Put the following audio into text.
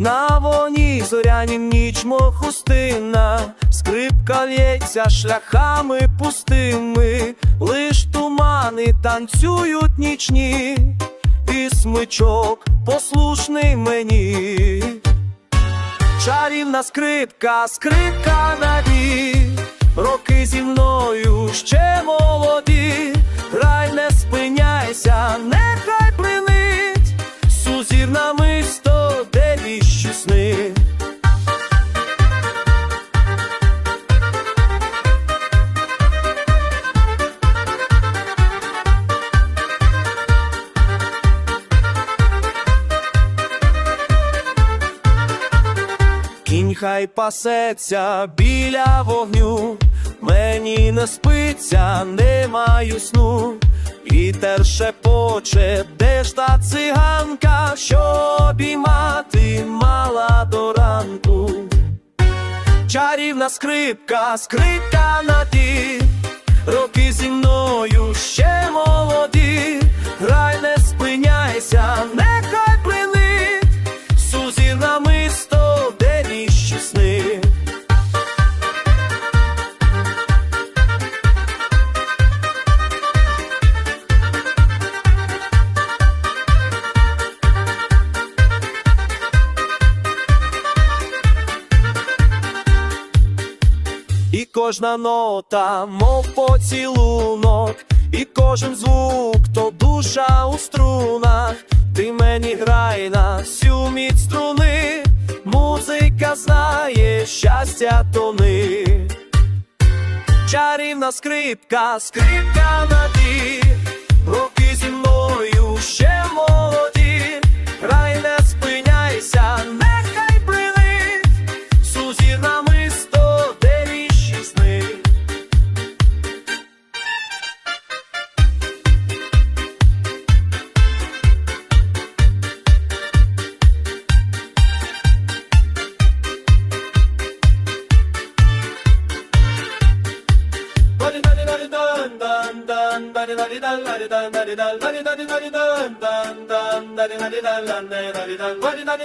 На воні зоряні ніч мохустина, скрипка лється шляхами пустими, лиш тумани танцюють нічні, і смичок послушний мені. Чарівна скрипка, скрипка наві, хай пасеться біля вогню, мені не спиться, не маю сну, вітер шепоче, де ж та циганка, що обіймати мала до ранку. Чарівна скрипка, скрипка на ті, роки зі І кожна нота, мов поцілунок, і кожен звук, то душа у струнах, ти мені грай на всю міць струни, музика знає щастя тони. Чарівна скрипка, скрипка на ті, роки зі мною dari dari dan dari dan dari dan dari dari dari dan dan dan dari dari dan dan dari dari dan dari dari